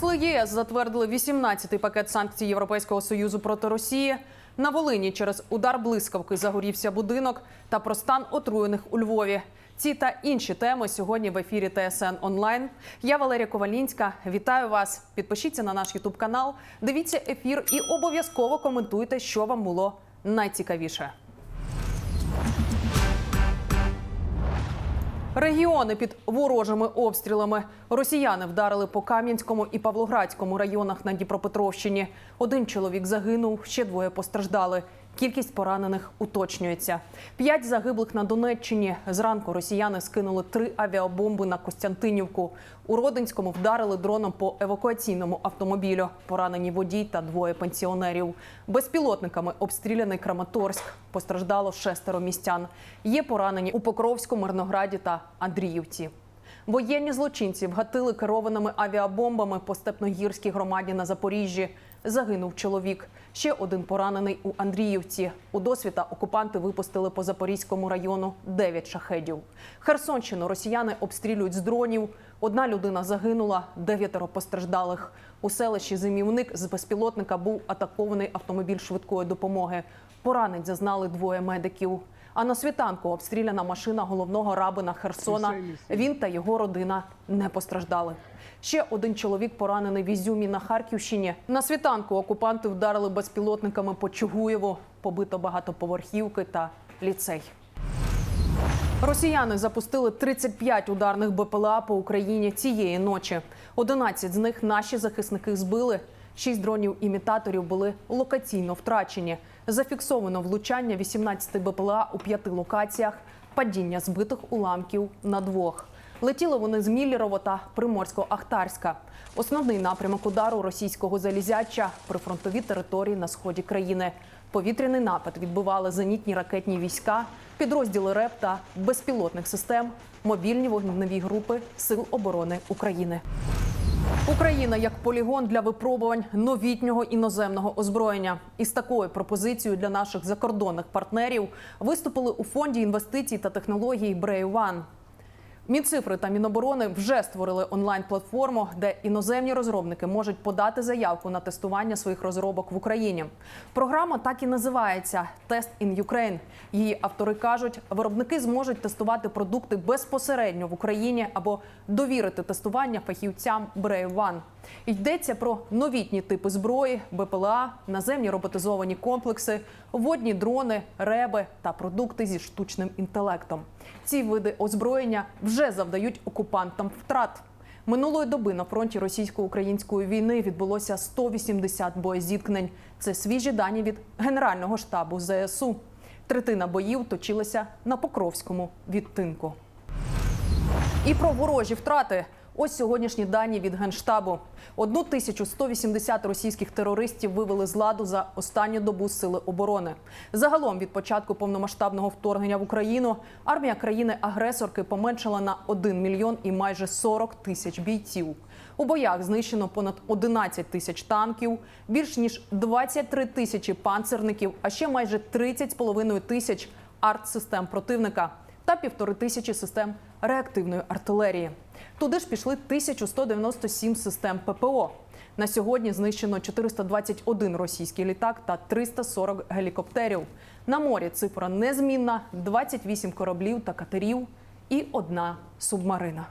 Посли ЄС затвердили 18-й пакет санкцій Європейського союзу проти Росії. На Волині через удар блискавки загорівся будинок та про стан отруєних у Львові. Ці та інші теми сьогодні в ефірі ТСН онлайн. Я Валерія Ковалінська. Вітаю вас. Підпишіться на наш Ютуб канал, дивіться ефір і обов'язково коментуйте, що вам було найцікавіше. Регіони під ворожими обстрілами. Росіяни вдарили по Кам'янському і Павлоградському районах на Дніпропетровщині. Один чоловік загинув, ще двоє постраждали. Кількість поранених уточнюється. П'ять загиблих на Донеччині. Зранку росіяни скинули три авіабомби на Костянтинівку. У Родинському вдарили дроном по евакуаційному автомобілю. Поранені водій та двоє пенсіонерів. Безпілотниками обстріляний Краматорськ. Постраждало шестеро містян. Є поранені у Покровську, Мирнограді та Андріївці. Воєнні злочинці вгатили керованими авіабомбами по степногірській громаді на Запоріжжі. Загинув чоловік. Ще один поранений у Андріївці. У досвіта окупанти випустили по Запорізькому району 9 шахедів. Херсонщину росіяни обстрілюють з дронів. Одна людина загинула, дев'ятеро постраждалих. У селищі Зимівник з безпілотника був атакований автомобіль швидкої допомоги. Поранень зазнали двоє медиків. А на світанку обстріляна машина головного рабина Херсона. Він та його родина не постраждали. Ще один чоловік поранений в Ізюмі на Харківщині. На світанку окупанти вдарили безпілотниками по Чугуєву, побито багатоповерхівки та ліцей. Росіяни запустили 35 ударних БПЛА по Україні цієї ночі. 11 з них наші захисники збили. Шість дронів-імітаторів були локаційно втрачені. Зафіксовано влучання 18 БПЛА у п'яти локаціях, падіння збитих уламків на двох. Летіли вони з Міллєрово та Приморсько-Ахтарська. Основний напрямок удару російського залізяча прифронтові території на сході країни. Повітряний напад відбивали зенітні ракетні війська, підрозділи РЕП та безпілотних систем, мобільні вогневі групи Сил оборони України. Україна як полігон для випробувань новітнього іноземного озброєння. Із такою пропозицією для наших закордонних партнерів виступили у фонді інвестицій та технологій Брейван. Мінцифри та Міноборони вже створили онлайн-платформу, де іноземні розробники можуть подати заявку на тестування своїх розробок в Україні. Програма так і називається Тест in Ukraine». Її автори кажуть, виробники зможуть тестувати продукти безпосередньо в Україні або довірити тестування фахівцям Brave One. Йдеться про новітні типи зброї, БПЛА, наземні роботизовані комплекси, водні дрони, реби та продукти зі штучним інтелектом. Ці види озброєння вже завдають окупантам втрат. Минулої доби на фронті російсько-української війни відбулося 180 боєзіткнень. Це свіжі дані від Генерального штабу ЗСУ. Третина боїв точилася на Покровському відтинку. І про ворожі втрати. Ось сьогоднішні дані від генштабу: 1180 російських терористів вивели з ладу за останню добу сили оборони. Загалом від початку повномасштабного вторгнення в Україну армія країни-агресорки поменшила на 1 мільйон і майже 40 тисяч бійців. У боях знищено понад 11 тисяч танків, більш ніж 23 тисячі панцерників, а ще майже 30,5 тисяч артсистем противника та півтори тисячі систем реактивної артилерії. Туди ж пішли 1197 систем ППО. На сьогодні знищено 421 російський літак та 340 гелікоптерів. На морі цифра незмінна: 28 кораблів та катерів і одна субмарина.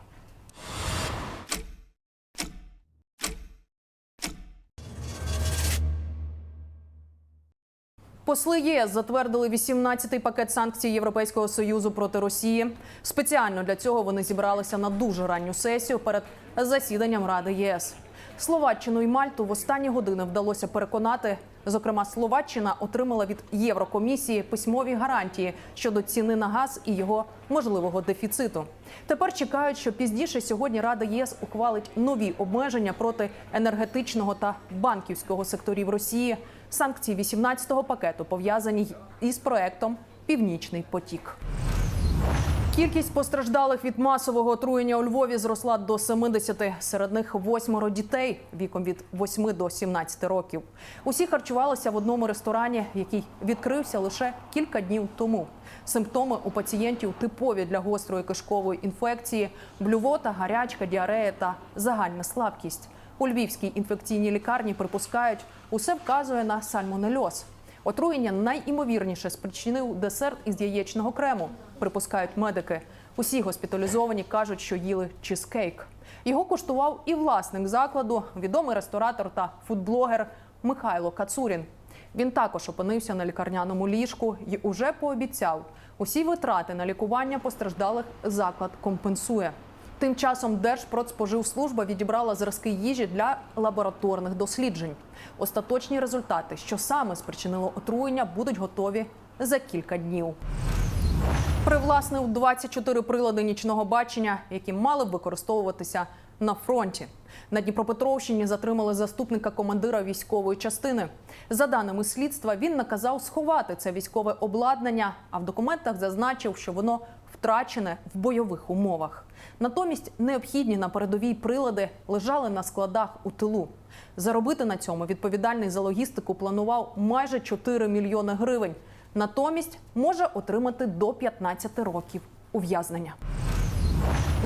Посли ЄС затвердили 18-й пакет санкцій Європейського союзу проти Росії. Спеціально для цього вони зібралися на дуже ранню сесію перед засіданням Ради ЄС. Словаччину і Мальту в останні години вдалося переконати. Зокрема, Словаччина отримала від Єврокомісії письмові гарантії щодо ціни на газ і його можливого дефіциту. Тепер чекають, що пізніше сьогодні Рада єС ухвалить нові обмеження проти енергетичного та банківського секторів Росії. Санкції 18-го пакету пов'язані із проектом Північний потік. Кількість постраждалих від масового отруєння у Львові зросла до 70. Серед них восьмеро дітей віком від 8 до 17 років. Усі харчувалися в одному ресторані, який відкрився лише кілька днів тому. Симптоми у пацієнтів типові для гострої кишкової інфекції: блювота, гарячка, діарея та загальна слабкість. У Львівській інфекційній лікарні припускають, усе вказує на сальмонельоз. Отруєння найімовірніше спричинив десерт із яєчного крему, припускають медики. Усі госпіталізовані кажуть, що їли чизкейк. Його куштував і власник закладу, відомий ресторатор та фудблогер Михайло Кацурін. Він також опинився на лікарняному ліжку і уже пообіцяв, усі витрати на лікування постраждалих заклад компенсує. Тим часом Держпродспоживслужба відібрала зразки їжі для лабораторних досліджень. Остаточні результати, що саме спричинило отруєння, будуть готові за кілька днів. Привласнив 24 прилади нічного бачення, які мали б використовуватися на фронті. На Дніпропетровщині затримали заступника командира військової частини. За даними слідства, він наказав сховати це військове обладнання, а в документах зазначив, що воно втрачене в бойових умовах. Натомість необхідні на передовій прилади лежали на складах у тилу. Заробити на цьому відповідальний за логістику планував майже 4 мільйони гривень. Натомість може отримати до 15 років ув'язнення.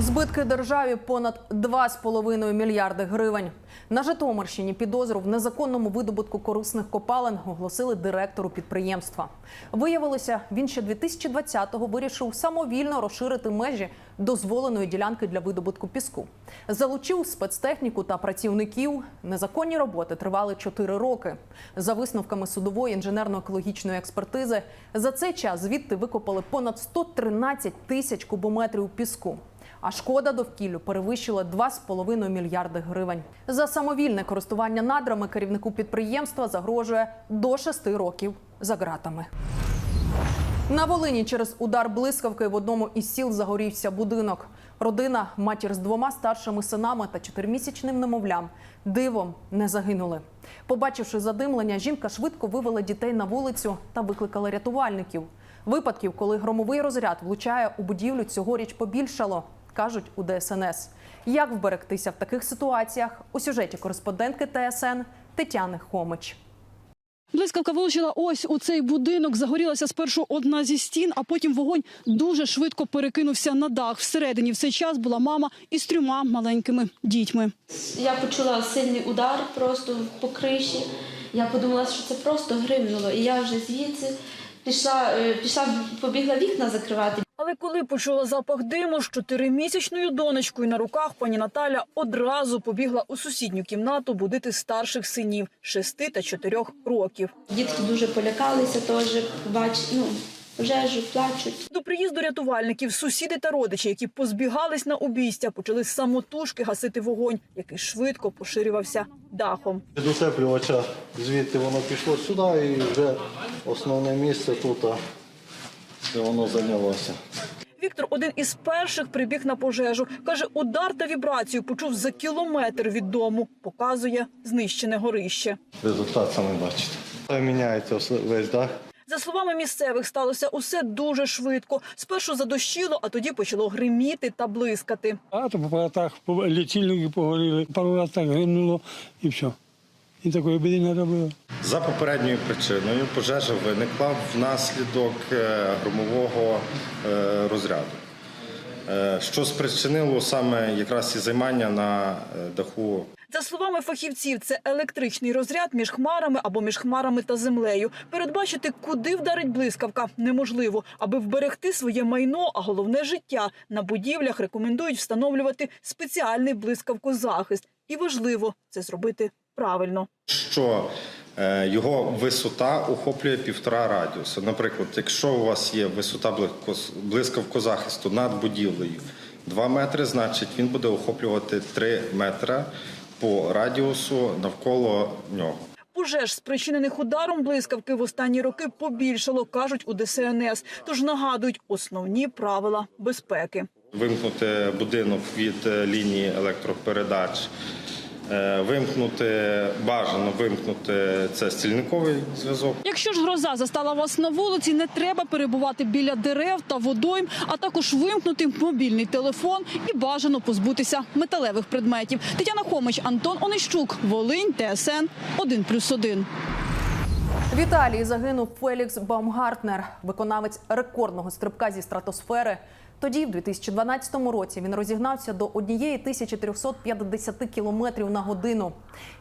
Збитки державі понад 2,5 мільярди гривень. На Житомирщині підозру в незаконному видобутку корисних копалин оголосили директору підприємства. Виявилося, він ще 2020-го вирішив самовільно розширити межі дозволеної ділянки для видобутку піску. Залучив спецтехніку та працівників. Незаконні роботи тривали 4 роки. За висновками судової інженерно-екологічної експертизи, за цей час звідти викопали понад 113 тисяч кубометрів піску. А шкода довкіллю перевищила 2,5 мільярди гривень. За самовільне користування надрами керівнику підприємства загрожує до 6 років за ґратами. На Волині через удар блискавки в одному із сіл загорівся будинок. Родина, матір з двома старшими синами та чотиримісячним немовлям, дивом не загинули. Побачивши задимлення, жінка швидко вивела дітей на вулицю та викликала рятувальників. Випадків, коли громовий розряд влучає у будівлю, цьогоріч побільшало, кажуть у ДСНС. Як вберегтися в таких ситуаціях у сюжеті кореспондентки ТСН Тетяни Хомич. Блискавка влучила ось у цей будинок. Загорілася спершу одна зі стін, а потім вогонь дуже швидко перекинувся на дах. Всередині в цей час була мама із трьома маленькими дітьми. Я почула сильний удар просто по криші. Я подумала, що це просто гримнуло. І я вже звідси пішла, е, пішла побігла вікна закривати. Але коли почула запах диму з чотиримісячною донечкою на руках, пані Наталя одразу побігла у сусідню кімнату будити старших синів шести та чотирьох років. Дітки дуже полякалися теж, бач, ну, пожежу, плачуть. До приїзду рятувальників сусіди та родичі, які позбігались на обійстя, почали самотужки гасити вогонь, який швидко поширювався дахом. Від утеплювача звідти воно пішло сюди і вже основне місце тут, де воно зайнялося. Віктор один із перших прибіг на пожежу. Каже, удар та вібрацію почув за кілометр від дому. Показує знищене горище. Результат саме бачите. Міняється весь дах. За словами місцевих, сталося усе дуже швидко. Спершу задощило, а тоді почало гриміти та блискати. Багато по апаратах, по лічильники погоріли, пару разів так гримнуло і все. І такої біди не робило. За попередньою причиною пожежа виникла внаслідок е, громового е, розряду, е, що спричинило саме якраз і займання на даху За словами фахівців, це електричний розряд між хмарами або між хмарами та землею. Передбачити, куди вдарить блискавка, неможливо. Аби вберегти своє майно, а головне життя на будівлях рекомендують встановлювати спеціальний блискавкозахист. І важливо це зробити правильно. що е, його висота охоплює півтора радіуса. Наприклад, якщо у вас є висота блискавкозахисту над будівлею 2 метри, значить він буде охоплювати 3 метри по радіусу навколо нього. Пожеж, спричинених ударом блискавки в останні роки побільшало, кажуть у ДСНС. Тож нагадують основні правила безпеки. Вимкнути будинок від е, лінії електропередач, вимкнути бажано вимкнути це стільниковий зв'язок. Якщо ж гроза застала вас на вулиці, не треба перебувати біля дерев та водойм, а також вимкнути мобільний телефон і бажано позбутися металевих предметів. Тетяна Хомич, Антон Онищук, Волинь, ТСН 1+,1. В Італії загинув Фелікс Баумгартнер, виконавець рекордного стрибка зі стратосфери. Тоді, в 2012 році, він розігнався до 1350 кілометрів на годину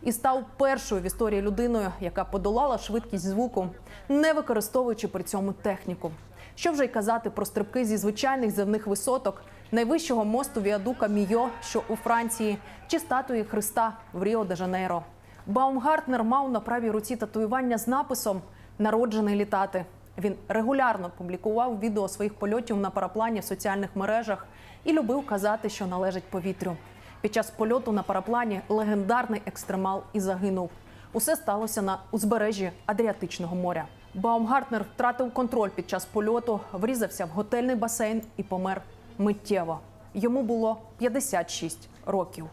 і став першою в історії людиною, яка подолала швидкість звуку, не використовуючи при цьому техніку. Що вже й казати про стрибки зі звичайних земних висоток, найвищого мосту Віадука Мійо, що у Франції, чи статуї Христа в Ріо де Жанейро. Баумгартнер мав на правій руці татуювання з написом Народжений літати. Він регулярно публікував відео своїх польотів на параплані в соціальних мережах і любив казати, що належить повітрю. Під час польоту на параплані легендарний екстремал і загинув. Усе сталося на узбережжі Адріатичного моря. Баумгартнер втратив контроль під час польоту, врізався в готельний басейн і помер миттєво. Йому було 56 років.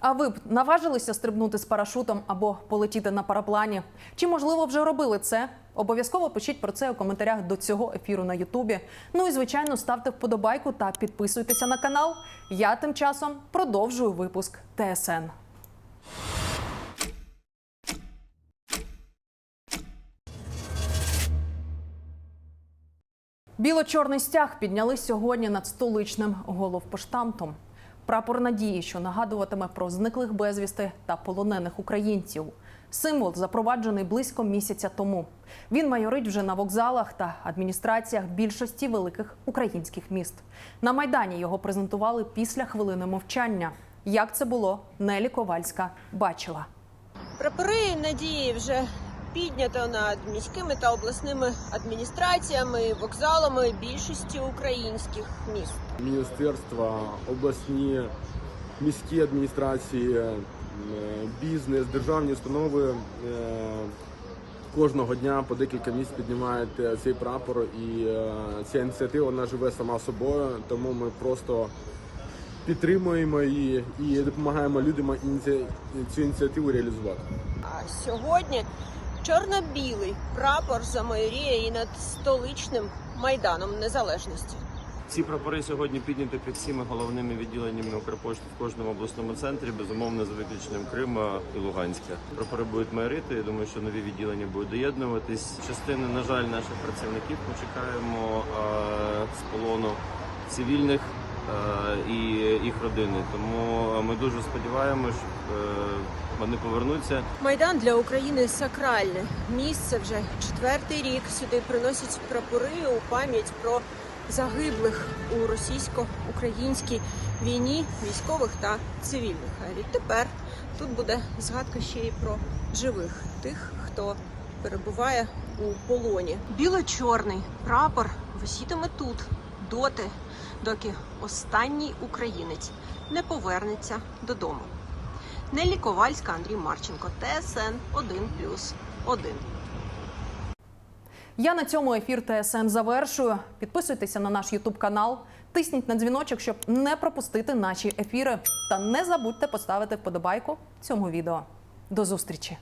А ви б наважилися стрибнути з парашутом або полетіти на параплані? Чи можливо вже робили це? Обов'язково пишіть про це у коментарях до цього ефіру на Ютубі. Ну і звичайно, ставте вподобайку та підписуйтеся на канал. Я тим часом продовжую випуск ТСН. Біло-чорний стяг підняли сьогодні над столичним головпоштамтом. Прапор надії, що нагадуватиме про зниклих безвісти та полонених українців. Символ запроваджений близько місяця тому. Він майорить вже на вокзалах та адміністраціях більшості великих українських міст. На майдані його презентували після хвилини мовчання. Як це було, Нелі Ковальська бачила. Прапори надії вже піднято над міськими та обласними адміністраціями, вокзалами більшості українських міст. міністерства, обласні, міські адміністрації, бізнес, державні установи е, кожного дня по декілька місць піднімають е, цей прапор, і е, ця ініціатива вона живе сама собою, тому ми просто підтримуємо її і допомагаємо людям цю ініціативу реалізувати. А сьогодні чорно-білий прапор замайоріє і над столичним майданом незалежності. Ці прапори сьогодні підняті під всіми головними відділеннями Укрпошти в кожному обласному центрі, безумовно, за виключенням Крима і Луганська. Прапори будуть майорити. Я думаю, що нові відділення будуть доєднуватись. Частини, на жаль, наших працівників ми чекаємо з полону цивільних і їх родини. Тому ми дуже сподіваємось, що е, вони повернуться. Майдан для України сакральне місце вже четвертий рік. Сюди приносять прапори у пам'ять про загиблих у російсько-українській війні військових та цивільних. А відтепер тут буде згадка ще й про живих тих, хто перебуває у полоні. Біло-чорний прапор висітиме тут доти, доки останній українець не повернеться додому. Нелі Ковальська, Андрій Марченко, ТСН 1+,1. Я на цьому ефір ТСН завершую. Підписуйтеся на наш Ютуб канал, тисніть на дзвіночок, щоб не пропустити наші ефіри. Та не забудьте поставити вподобайку цьому відео. До зустрічі!